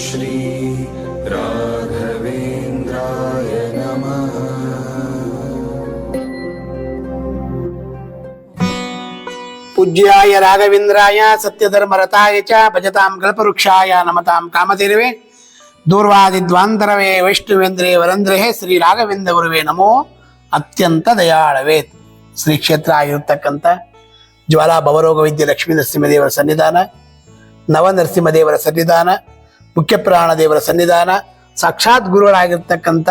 श्री राघवेन्द्राय नमः ಪೂಜ್ಯಾಯ ರಾಘವೇಂದ್ರಾಯ ಸತ್ಯಧರ್ಮರತಾಯ ಚ ಭಜತಾಂ ಕಲ್ಪವೃಕ್ಷಾಯ ನಮತಾಂ ಕಾಮತಿರುವೆ ದೂರ್ವಾದಿದ್ವಾಂತರವೇ ವೈಷ್ಣವೇಂದ್ರೇ ವರಂದ್ರೇ ಶ್ರೀ ರಾಘವೇಂದ್ರ ಗುರುವೇ ನಮೋ ಅತ್ಯಂತ ದಯಾಳವೇ ಶ್ರೀ ಕ್ಷೇತ್ರ ಆಗಿರತಕ್ಕಂಥ ಜ್ವಾಲಾ ಭವರೋಗ ವಿದ್ಯೆ ಲಕ್ಷ್ಮೀ ನರಸಿಂಹದೇವರ ಸನ್ನಿಧಾನ ನವ ನರಸಿಂಹದೇವರ ಸನ್ನಿಧಾನ ಮುಖ್ಯಪ್ರಾಣ ದೇವರ ಸನ್ನಿಧಾನ, ಸಾಕ್ಷಾತ್ ಗುರುಗಳಾಗಿರ್ತಕ್ಕಂಥ,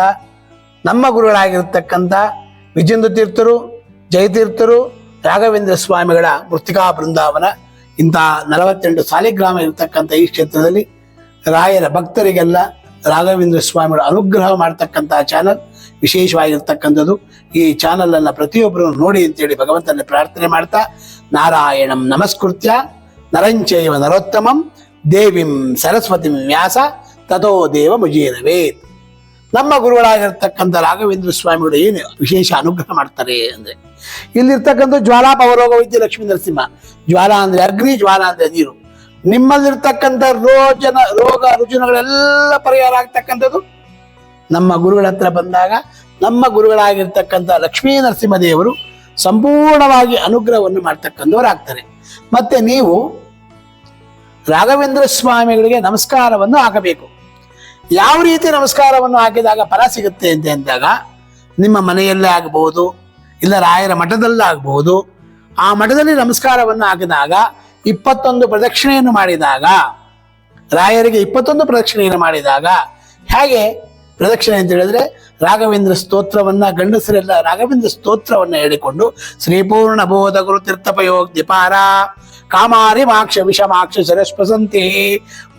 ನಮ್ಮ ಗುರುಗಳಾಗಿರ್ತಕ್ಕಂಥ ವಿಜೇಂದ್ರ ತೀರ್ಥರು ಜಯತೀರ್ಥರು ರಾಘವೇಂದ್ರ ಸ್ವಾಮಿಗಳ ಮೃತಿಕಾ ಬೃಂದಾವನ, ಇಂಥ ನಲವತ್ತೆಂಟು ಸಾಲಿಗ್ರಾಮ ಇರತಕ್ಕಂಥ ಈ ಕ್ಷೇತ್ರದಲ್ಲಿ ರಾಯರ ಭಕ್ತರಿಗೆಲ್ಲ ರಾಘವೇಂದ್ರ ಸ್ವಾಮಿಗಳ ಅನುಗ್ರಹ ಮಾಡ್ತಕ್ಕಂಥ ಚಾನಲ್ ವಿಶೇಷವಾಗಿರ್ತಕ್ಕಂಥದ್ದು. ಈ ಚಾನಲನ್ನು ಪ್ರತಿಯೊಬ್ಬರು ನೋಡಿ ಅಂತೇಳಿ ಭಗವಂತನ ಪ್ರಾರ್ಥನೆ ಮಾಡ್ತಾ, ನಾರಾಯಣಂ ನಮಸ್ಕೃತ್ಯ ನರಂಚೈವ ನರೋತ್ತಮಂ ದೇವಿಂ ಸರಸ್ವತಿಂ ವ್ಯಾಸ ತಥೋ ದೇವ ಮುಜೀರವೇತ್ ನಮ್ಮ ಗುರುಗಳಾಗಿರ್ತಕ್ಕಂಥ ರಾಘವೇಂದ್ರ ಸ್ವಾಮಿಗಳು ಏನು ವಿಶೇಷ ಅನುಗ್ರಹ ಮಾಡ್ತಾರೆ ಅಂದ್ರೆ. ಇಲ್ಲಿರ್ತಕ್ಕಂಥ ಜ್ವಾಲಾ ಪವರೋಗ ವೈದ್ಯ ಲಕ್ಷ್ಮೀ ನರಸಿಂಹ, ಜ್ವಾಲ ಅಂದ್ರೆ ಅಗ್ನಿ, ಜ್ವಾಲ ಅಂದ್ರೆ ನೀರು. ನಿಮ್ಮಲ್ಲಿರ್ತಕ್ಕಂಥ ರೋಜನ, ರೋಗ, ರುಜಿನಗಳೆಲ್ಲ ಪರಿಹಾರ ಆಗ್ತಕ್ಕಂಥದ್ದು ನಮ್ಮ ಗುರುಗಳ ಹತ್ರ ಬಂದಾಗ ನಮ್ಮ ಗುರುಗಳಾಗಿರ್ತಕ್ಕಂಥ ಲಕ್ಷ್ಮೀ ನರಸಿಂಹದೇವರು ಸಂಪೂರ್ಣವಾಗಿ ಅನುಗ್ರಹವನ್ನು ಮಾಡ್ತಕ್ಕಂಥವರಾಗ್ತಾರೆ ಮತ್ತೆ ನೀವು ರಾಘವೇಂದ್ರ ಸ್ವಾಮಿಗಳಿಗೆ ನಮಸ್ಕಾರವನ್ನು ಹಾಕಬೇಕು. ಯಾವ ರೀತಿ ನಮಸ್ಕಾರವನ್ನು ಹಾಕಿದಾಗ ಫಲ ಸಿಗುತ್ತೆ ಅಂತ ಅಂದಾಗ, ನಿಮ್ಮ ಮನೆಯಲ್ಲೇ ಆಗಬಹುದು ಇಲ್ಲ ರಾಯರ ಮಠದಲ್ಲೇ ಆಗಬಹುದು ಆ ಮಠದಲ್ಲಿ ನಮಸ್ಕಾರವನ್ನು ಹಾಕಿದಾಗ ಇಪ್ಪತ್ತೊಂದು ಪ್ರದಕ್ಷಿಣೆಯನ್ನು ಮಾಡಿದಾಗ, ರಾಯರಿಗೆ ಇಪ್ಪತ್ತೊಂದು ಪ್ರದಕ್ಷಿಣೆಯನ್ನು ಮಾಡಿದಾಗ, ಹೇಗೆ ಪ್ರದಕ್ಷಿಣೆ ಅಂತ ಹೇಳಿದ್ರೆ ರಾಘವೇಂದ್ರ ಸ್ತೋತ್ರವನ್ನ ಗಂಡಸರೆಲ್ಲ ರಾಘವೇಂದ್ರ ಸ್ತೋತ್ರವನ್ನ ಹೇಳಿಕೊಂಡು, ಶ್ರೀಪೂರ್ಣ ಬೋಧ ಗುರು ತೀರ್ಥಪಯೋಗ ದಿಪಾರ ಕಾಮಾರಿ ಮಾಕ್ಷ ವಿಷಮಾಕ್ಷ ಚರಸ್ಪಸಂತಿ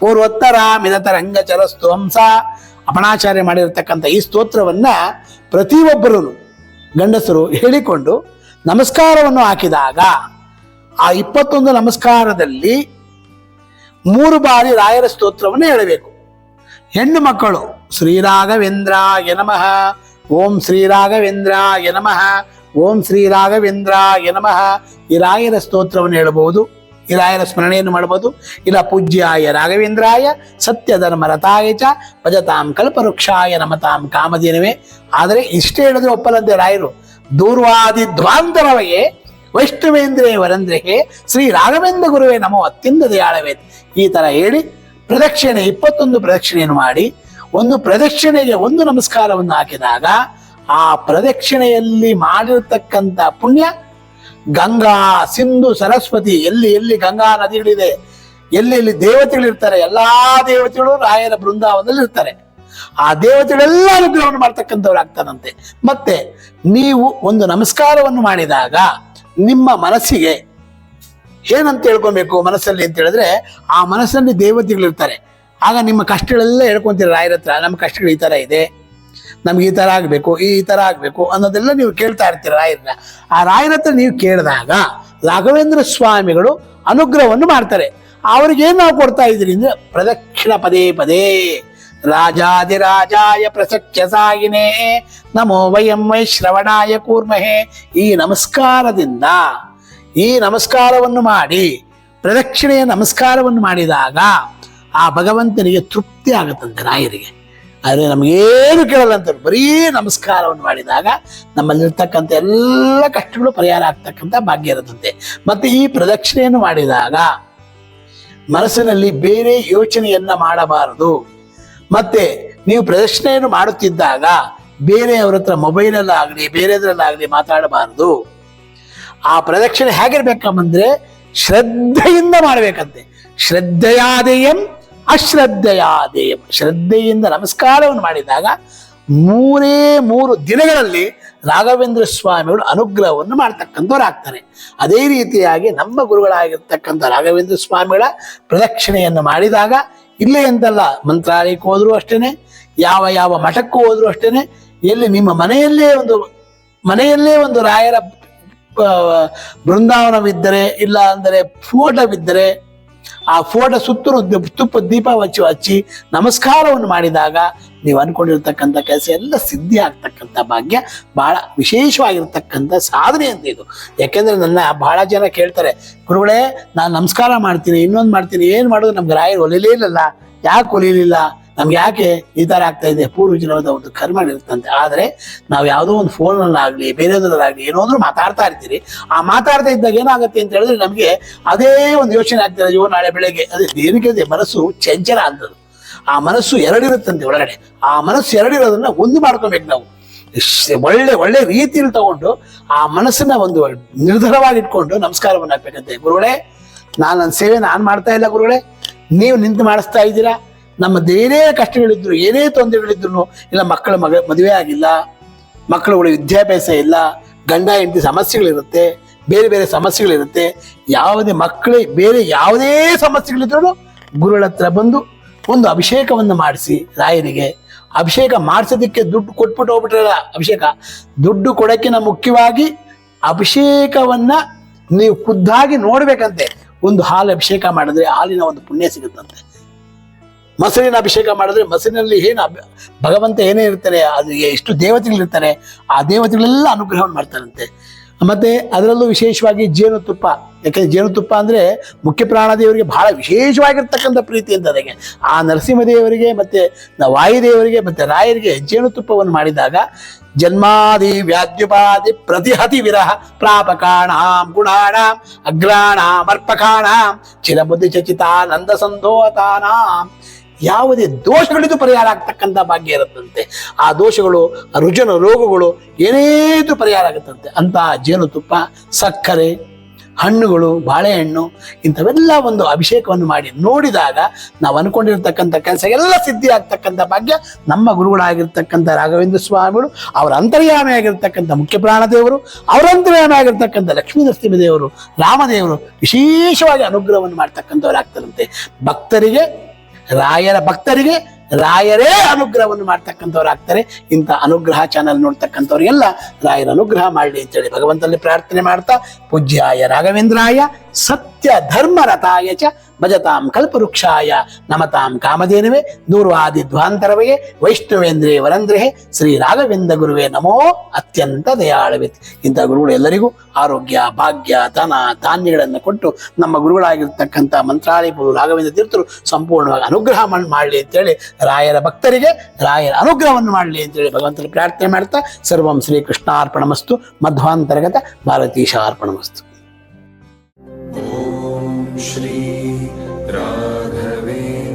ಪೂರ್ವೋತ್ತರ ಮಿದತರಂಗ ಚರಸ್ತು ಹಂಸ. ಅಪಣಾಚಾರ್ಯ ಮಾಡಿರತಕ್ಕಂಥ ಈ ಸ್ತೋತ್ರವನ್ನ ಪ್ರತಿಯೊಬ್ಬರೂ ಗಂಡಸರು ಹೇಳಿಕೊಂಡು ನಮಸ್ಕಾರವನ್ನು ಹಾಕಿದಾಗ ಆ ಇಪ್ಪತ್ತೊಂದು ನಮಸ್ಕಾರದಲ್ಲಿ ಮೂರು ಬಾರಿ ರಾಯರ ಸ್ತೋತ್ರವನ್ನು ಹೇಳಬೇಕು. ಹೆಣ್ಣು ಮಕ್ಕಳು ಶ್ರೀರಾಘವೇಂದ್ರ ನಮಃ. ಓಂ ಶ್ರೀರಾಘವೇಂದ್ರ ನಮಃ. ಓಂ ಶ್ರೀರಾಘವೇಂದ್ರಾಯ ನಮಃ. ಈ ರಾಯರ ಸ್ತೋತ್ರವನ್ನು ಹೇಳಬಹುದು. ಈ ಸ್ಮರಣೆಯನ್ನು ಮಾಡಬಹುದು. ಇಲ್ಲ ಪೂಜ್ಯಾಯ ರಾಘವೇಂದ್ರಾಯ ಸತ್ಯ ಧರ್ಮ ರಥಾಯ ಚ, ಭಜತಾಂ ಕಲ್ಪವೃಕ್ಷಾಯ ನಮತಾಂ ಕಾಮಧೇನವೇ. ಆದರೆ ಇಷ್ಟೇ ಹೇಳಿದ್ರೆ ಒಪ್ಪಲಂತೆ ರಾಯರು, ದೂರ್ವಾದಿ ಧ್ವಾಂತರವೇ ವೈಷ್ಣವೇಂದ್ರೇ ವರಂದ್ರೆಗೆ ಶ್ರೀ ರಾಘವೇಂದ್ರ ಗುರುವೇ ನಮೋ ಅತ್ಯಂತ ದಯಾಳವೇ ಈ ತರ ಹೇಳಿ ಪ್ರದಕ್ಷಿಣೆ, ಇಪ್ಪತ್ತೊಂದು ಪ್ರದಕ್ಷಿಣೆಯನ್ನು ಮಾಡಿ, ಒಂದು ಪ್ರದಕ್ಷಿಣೆಗೆ ಒಂದು ನಮಸ್ಕಾರವನ್ನು ಹಾಕಿದಾಗ ಆ ಪ್ರದಕ್ಷಿಣೆಯಲ್ಲಿ ಮಾಡಿರ್ತಕ್ಕಂಥ ಪುಣ್ಯ ಗಂಗಾ, ಸಿಂಧು, ಸರಸ್ವತಿ, ಎಲ್ಲಿ ಎಲ್ಲಿ ಗಂಗಾ ನದಿಗಳಿದೆ, ಎಲ್ಲಿ ಎಲ್ಲಿ ದೇವತೆಗಳಿರ್ತಾರೆ, ಎಲ್ಲಾ ದೇವತೆಗಳು ರಾಯರ ಬೃಂದಾವನದಲ್ಲಿ ಇರ್ತಾರೆ ಆ ದೇವತೆಗಳೆಲ್ಲ ಅನುಗ್ರಹವನ್ನು ಮಾಡ್ತಕ್ಕಂಥವ್ರು ಆಗ್ತಾರಂತೆ. ಮತ್ತೆ ನೀವು ಒಂದು ನಮಸ್ಕಾರವನ್ನು ಮಾಡಿದಾಗ ನಿಮ್ಮ ಮನಸ್ಸಿಗೆ ಏನಂತ ಹೇಳ್ಕೊಬೇಕು ಮನಸ್ಸಲ್ಲಿ ಅಂತ ಹೇಳಿದ್ರೆ, ಆ ಮನಸ್ಸಲ್ಲಿ ದೇವತೆಗಳಿರ್ತಾರೆ. ಆಗ ನಿಮ್ಮ ಕಷ್ಟಗಳೆಲ್ಲ ಹೇಳ್ಕೊಂತೀರಿ ರಾಯರ ಹತ್ರ ನಮ್ಮ ಕಷ್ಟಗಳು ಈ ಥರ ಇದೆ. ನಮ್ಗೆ ಈ ತರ ಆಗ್ಬೇಕು, ಈ ತರ ಆಗ್ಬೇಕು ಅನ್ನೋದೆಲ್ಲ ನೀವು ಕೇಳ್ತಾ ಇರ್ತೀರ ರಾಯರನ್ನ. ಆ ರಾಯರ ಹತ್ರ ನೀವು ಕೇಳಿದಾಗ ರಾಘವೇಂದ್ರ ಸ್ವಾಮಿಗಳು ಅನುಗ್ರಹವನ್ನು ಮಾಡ್ತಾರೆ. ಅವ್ರಿಗೆ ಏನ್ ನಾವು ಕೊಡ್ತಾ ಇದ್ರಿ ಅಂದ್ರೆ ಪ್ರದಕ್ಷಿಣ ಪದೇ ಪದೇ ರಾಜಾದಿರಾಜಾಯ ಪ್ರಸಖ್ಯ ಸಾಗಿನೇ, ನಮೋ ವಯಂ ವೈ ಶ್ರವಣಾಯ ಕೂರ್ಮಹೇ. ಈ ನಮಸ್ಕಾರದಿಂದ, ಈ ನಮಸ್ಕಾರವನ್ನು ಮಾಡಿ, ಪ್ರದಕ್ಷಿಣೆಯ ನಮಸ್ಕಾರವನ್ನು ಮಾಡಿದಾಗ ಆ ಭಗವಂತನಿಗೆ ತೃಪ್ತಿ ಆಗುತ್ತಂತೆ ರಾಯರಿಗೆ. ಆದರೆ ನಮಗೇನು ಕೇಳಲ್ಲ ಅಂತ ಬರೀ ನಮಸ್ಕಾರವನ್ನು ಮಾಡಿದಾಗ ನಮ್ಮಲ್ಲಿರ್ತಕ್ಕಂಥ ಎಲ್ಲ ಕಷ್ಟಗಳು ಪರಿಹಾರ ಆಗ್ತಕ್ಕಂಥ ಭಾಗ್ಯ ಇರುತ್ತಂತೆ. ಮತ್ತೆ ಈ ಪ್ರದಕ್ಷಿಣೆಯನ್ನು ಮಾಡಿದಾಗ ಮನಸ್ಸಿನಲ್ಲಿ ಬೇರೆ ಯೋಚನೆಯನ್ನ ಮಾಡಬಾರದು. ಮತ್ತೆ ನೀವು ಪ್ರದಕ್ಷಿಣೆಯನ್ನು ಮಾಡುತ್ತಿದ್ದಾಗ ಬೇರೆಯವ್ರ ಹತ್ರ ಮೊಬೈಲಲ್ಲಾಗಲಿ, ಬೇರೆದ್ರಲ್ಲಾಗಲಿ ಮಾತಾಡಬಾರದು. ಆ ಪ್ರದಕ್ಷಿಣೆ ಹೇಗಿರ್ಬೇಕಂದ್ರೆ ಶ್ರದ್ಧೆಯಿಂದ ಮಾಡಬೇಕಂತೆ. ಶ್ರದ್ಧೆಯಾದೇಯಂ ಅಶ್ರದ್ಧೆಯಾದೇಯಂ ಶ್ರದ್ಧೆಯಿಂದ ನಮಸ್ಕಾರವನ್ನು ಮಾಡಿದಾಗ ಮೂರೇ ಮೂರು ದಿನಗಳಲ್ಲಿ ರಾಘವೇಂದ್ರ ಸ್ವಾಮಿಗಳು ಅನುಗ್ರಹವನ್ನು ಮಾಡ್ತಕ್ಕಂಥವ್ರು ಆಗ್ತಾರೆ. ಅದೇ ರೀತಿಯಾಗಿ ನಮ್ಮ ಗುರುಗಳಾಗಿರ್ತಕ್ಕಂಥ ರಾಘವೇಂದ್ರ ಸ್ವಾಮಿಗಳ ಪ್ರದಕ್ಷಿಣೆಯನ್ನು ಮಾಡಿದಾಗ ಇಲ್ಲೇ ಎಂತಲ್ಲ, ಮಂತ್ರಾಲಯಕ್ಕೆ ಹೋದರೂ ಅಷ್ಟೇನೆ, ಯಾವ ಯಾವ ಮಠಕ್ಕೂ ಹೋದರೂ ಅಷ್ಟೇನೆ, ಎಲ್ಲಿ ನಿಮ್ಮ ಮನೆಯಲ್ಲೇ ಒಂದು ಮನೆಯಲ್ಲೇ ಒಂದು ರಾಯರ ಬೃಂದಾವನವಿದ್ದರೆ, ಇಲ್ಲ ಅಂದರೆ ಫೋಟೋವಿದ್ದರೆ ಆ ಫೋಟೋ ಸುತ್ತಲೂ ತುಪ್ಪ ದೀಪ ಹಚ್ಚಿ ಹಚ್ಚಿ ನಮಸ್ಕಾರವನ್ನು ಮಾಡಿದಾಗ ನೀವು ಅನ್ಕೊಂಡಿರ್ತಕ್ಕಂಥ ಕೆಲಸ ಎಲ್ಲ ಸಿದ್ಧಿ ಆಗ್ತಕ್ಕಂಥ ಭಾಗ್ಯ, ಬಹಳ ವಿಶೇಷವಾಗಿರ್ತಕ್ಕಂಥ ಸಾಧನೆ ಅಂತ ಇದು. ಯಾಕೆಂದ್ರೆ ನನ್ನ ಬಹಳ ಜನ ಕೇಳ್ತಾರೆ, ಗುರುಗಳೇ, ನಾನು ನಮಸ್ಕಾರ ಮಾಡ್ತೀನಿ, ಇನ್ನೊಂದು ಮಾಡ್ತೀನಿ, ಏನು ಮಾಡೋದು? ನಮ್ಗೆ ರಾಯರು ಒಲಿಲೇ ಇಲ್ಲಲ್ಲ, ಯಾಕೆ ಕೊಲಿಲಿಲ್ಲ ನಮ್ಗೆ ಯಾಕೆ ಈ ತರ ಆಗ್ತಾ ಇದೆ? ಪೂರ್ವಜನವಾದ ಒಂದು ಕರ್ಮ ಇರುತ್ತಂತೆ. ಆದರೆ ನಾವು ಯಾವುದೋ ಒಂದು ಫೋನಲ್ಲಾಗ್ಲಿ ಏನೋ ಏನಾದ್ರೂ ಮಾತಾಡ್ತಾ ಇರ್ತೀರಿ. ಆ ಮಾತಾಡ್ತಾ ಇದ್ದಾಗ ಏನಾಗುತ್ತೆ ಅಂತ ಹೇಳಿದ್ರೆ ನಮಗೆ ಅದೇ ಒಂದು ಯೋಚನೆ ಆಗ್ತದೆ. ಅಯ್ಯೋ, ನಾಳೆ ಬೆಳಗ್ಗೆ. ಅದೇ ದೇವಿಗೆ ಮನಸ್ಸು ಚಂಚಲ ಅಂತದ್ದು ಆ ಮನಸ್ಸು ಎರಡಿರುತ್ತಂತೆ ಒಳಗಡೆ. ಆ ಮನಸ್ಸು ಎರಡಿರೋದನ್ನ ಒಂದು ಮಾಡ್ಕೊಬೇಕು ನಾವು. ಒಳ್ಳೆ ಒಳ್ಳೆ ರೀತಿಯಲ್ಲಿ ತಗೊಂಡು ಆ ಮನಸ್ಸನ್ನ ಒಂದು ನಿರ್ಧಾರವಾಗಿ ಇಟ್ಕೊಂಡು ನಮಸ್ಕಾರವನ್ನು ಹಾಕ್ಬೇಕಂತೆ. ಗುರುಗಳೇ, ನಾನು ನನ್ನ ಸೇವೆ ನಾನು ಮಾಡ್ತಾ ಇಲ್ಲ ಗುರುಗಳೇ. ನೀವು ನಿಂತು ಮಾಡಿಸ್ತಾ ಇದ್ದೀರಾ? ನಮ್ಮ ಏನೇ ಕಷ್ಟಗಳಿದ್ರು, ಏನೇ ತೊಂದರೆಗಳಿದ್ರು ಇಲ್ಲ, ಮಕ್ಕಳ ಮಗ ಮದುವೆ ಆಗಿಲ್ಲ, ಮಕ್ಕಳುಗಳಿಗೆ ವಿದ್ಯಾಭ್ಯಾಸ ಇಲ್ಲ, ಗಂಡ, ಹೆಂಡತಿ ಸಮಸ್ಯೆಗಳಿರುತ್ತೆ, ಬೇರೆ ಬೇರೆ ಸಮಸ್ಯೆಗಳಿರುತ್ತೆ, ಯಾವುದೇ ಮಕ್ಕಳೇ ಬೇರೆ ಯಾವುದೇ ಸಮಸ್ಯೆಗಳಿದ್ರು ಗುರುಗಳ ಹತ್ರ ಬಂದು ಒಂದು ಅಭಿಷೇಕವನ್ನು ಮಾಡಿಸಿ ರಾಯರಿಗೆ. ಅಭಿಷೇಕ ಮಾಡಿಸೋದಕ್ಕೆ ದುಡ್ಡು ಕೊಟ್ಬಿಟ್ಟು ಹೋಗ್ಬಿಟ್ರಲ್ಲ, ಅಭಿಷೇಕ. ದುಡ್ಡು ಕೊಡೋಕ್ಕಿಂತ ಮುಖ್ಯವಾಗಿ ಅಭಿಷೇಕವನ್ನ ನೀವು ಖುದ್ದಾಗಿ ನೋಡ್ಬೇಕಂತೆ. ಒಂದು ಹಾಲು ಅಭಿಷೇಕ ಮಾಡಿದ್ರೆ ಹಾಲಿನ ಒಂದು ಪುಣ್ಯ ಸಿಗುತ್ತಂತೆ. ಮೊಸರಿನ ಅಭಿಷೇಕ ಮಾಡಿದ್ರೆ ಮೊಸರಿನಲ್ಲಿ ಏನು ಭಗವಂತ ಏನೇ ಇರ್ತಾರೆ, ಅದು ಎಷ್ಟು ದೇವತೆಗಳಿರ್ತಾರೆ ಆ ದೇವತೆಗಳೆಲ್ಲ ಅನುಗ್ರಹವನ್ನು ಮಾಡ್ತಾರಂತೆ. ಮತ್ತೆ ಅದರಲ್ಲೂ ವಿಶೇಷವಾಗಿ ಜೇನುತುಪ್ಪ, ಯಾಕೆಂದ್ರೆ ಜೇನುತುಪ್ಪ ಅಂದ್ರೆ ಮುಖ್ಯ ಪ್ರಾಣದೇವರಿಗೆ ಬಹಳ ವಿಶೇಷವಾಗಿರ್ತಕ್ಕಂಥ ಪ್ರೀತಿ ಅಂತ ಅದಕ್ಕೆ. ಆ ನರಸಿಂಹದೇವರಿಗೆ ಮತ್ತೆ ವಾಯುದೇವರಿಗೆ ಮತ್ತೆ ರಾಯರಿಗೆ ಜೇನುತುಪ್ಪವನ್ನು ಮಾಡಿದಾಗ ಜನ್ಮಾದಿ ವ್ಯಾದ್ಯುಪಾದಿ ಪ್ರತಿಹತಿ ವಿರಹ ಪ್ರಾಪಕಾಣಾಂ ಗುಣಾಣ ಅಗ್ರಾಣಾಂ ಅರ್ಪಕಾಣಾಂ ಚಿರಬುದ್ಧಿ ಚಚಿತಾನಂದ ಸಂಧೋತಾನಾಂ ಯಾವುದೇ ದೋಷಗಳಿದ್ದು ಪರಿಹಾರ ಆಗ್ತಕ್ಕಂಥ ಭಾಗ್ಯ ಇರುತ್ತಂತೆ. ಆ ದೋಷಗಳು ರುಜನ ರೋಗಗಳು ಏನೇದು ಪರಿಹಾರ ಆಗುತ್ತಂತೆ. ಅಂತ ಜೇನುತುಪ್ಪ, ಸಕ್ಕರೆ, ಹಣ್ಣುಗಳು, ಬಾಳೆಹಣ್ಣು ಇಂಥವೆಲ್ಲ ಒಂದು ಅಭಿಷೇಕವನ್ನು ಮಾಡಿ ನೋಡಿದಾಗ ನಾವು ಅನ್ಕೊಂಡಿರ್ತಕ್ಕಂಥ ಕೆಲಸ ಎಲ್ಲ ಸಿದ್ಧಿ ಆಗ್ತಕ್ಕಂಥ ಭಾಗ್ಯ ನಮ್ಮ ಗುರುಗಳಾಗಿರ್ತಕ್ಕಂಥ ರಾಘವೇಂದ್ರ ಸ್ವಾಮಿಗಳು, ಅವರ ಅಂತರ್ಯಾಮಿ ಆಗಿರ್ತಕ್ಕಂಥ ಮುಖ್ಯ ಪ್ರಾಣದೇವರು ಅವರ ಅಂತರ್ಯಾಮಿ ಆಗಿರ್ತಕ್ಕಂಥ ಲಕ್ಷ್ಮೀ ನರಸಿಂಹ ದೇವರು ರಾಮದೇವರು ವಿಶೇಷವಾಗಿ ಅನುಗ್ರಹವನ್ನು ಮಾಡ್ತಕ್ಕಂಥವ್ರಾಗ್ತಾರಂತೆ. ಭಕ್ತರಿಗೆ ರಾಯರ ಭಕ್ತರಿಗೆ ರಾಯರೇ ಅನುಗ್ರಹವನ್ನು ಮಾಡ್ತಕ್ಕಂಥವ್ರು ಆಗ್ತಾರೆ. ಇಂಥ ಅನುಗ್ರಹ ಚಾನಲ್ ನೋಡ್ತಕ್ಕಂಥವ್ರಿಗೆಲ್ಲ ರಾಯರ ಅನುಗ್ರಹ ಮಾಡಲಿ ಅಂತೇಳಿ ಭಗವಂತನಲ್ಲಿ ಪ್ರಾರ್ಥನೆ ಮಾಡ್ತಾ, ಪೂಜ್ಯಾಯ ರಾಘವೇಂದ್ರಾಯ, ಸತ್ಯ ಧರ್ಮರಥಾಯ ಚ ಭಜತಾಂ ಕಲ್ಪವೃಕ್ಷಾಯ, ನಮತಾಂ ಕಾಮಧೇನವೇ ದೂರ್ವಾದಿ ಧ್ವಾಂತರವೇ ವೈಷ್ಣವೇಂದ್ರೇ ವರಂದ್ರೇ ಶ್ರೀ ರಾಘವೇಂದ್ರ ಗುರುವೇ ನಮೋ, ಅತ್ಯಂತ ದಯಾಳವಿತ್. ಇಂಥ ಗುರುಗಳು ಎಲ್ಲರಿಗೂ ಆರೋಗ್ಯ, ಭಾಗ್ಯ, ಧನ, ಧಾನ್ಯಗಳನ್ನು ಕೊಟ್ಟು ನಮ್ಮ ಗುರುಗಳಾಗಿರ್ತಕ್ಕಂಥ ಮಂತ್ರಾಲಯ ರಾಘವೇಂದ್ರ ತೀರ್ಥರು ಸಂಪೂರ್ಣವಾಗಿ ಅನುಗ್ರಹ ಮಾಡ್- ಮಾಡಲಿ ಅಂತೇಳಿ ರಾಯರ ಭಕ್ತರಿಗೆ ರಾಯರ ಅನುಗ್ರಹವನ್ನು ಮಾಡಲಿ ಅಂತೇಳಿ ಭಗವಂತನ ಪ್ರಾರ್ಥನೆ ಮಾಡ್ತಾ ಸರ್ವಂ ಶ್ರೀ ಕೃಷ್ಣಾರ್ಪಣಮಸ್ತು ಮಧ್ವಾಂತರ್ಗತ ಭಾರತೀಶಾರ್ಪಣಮಸ್ತು. ॐ श्री राघवे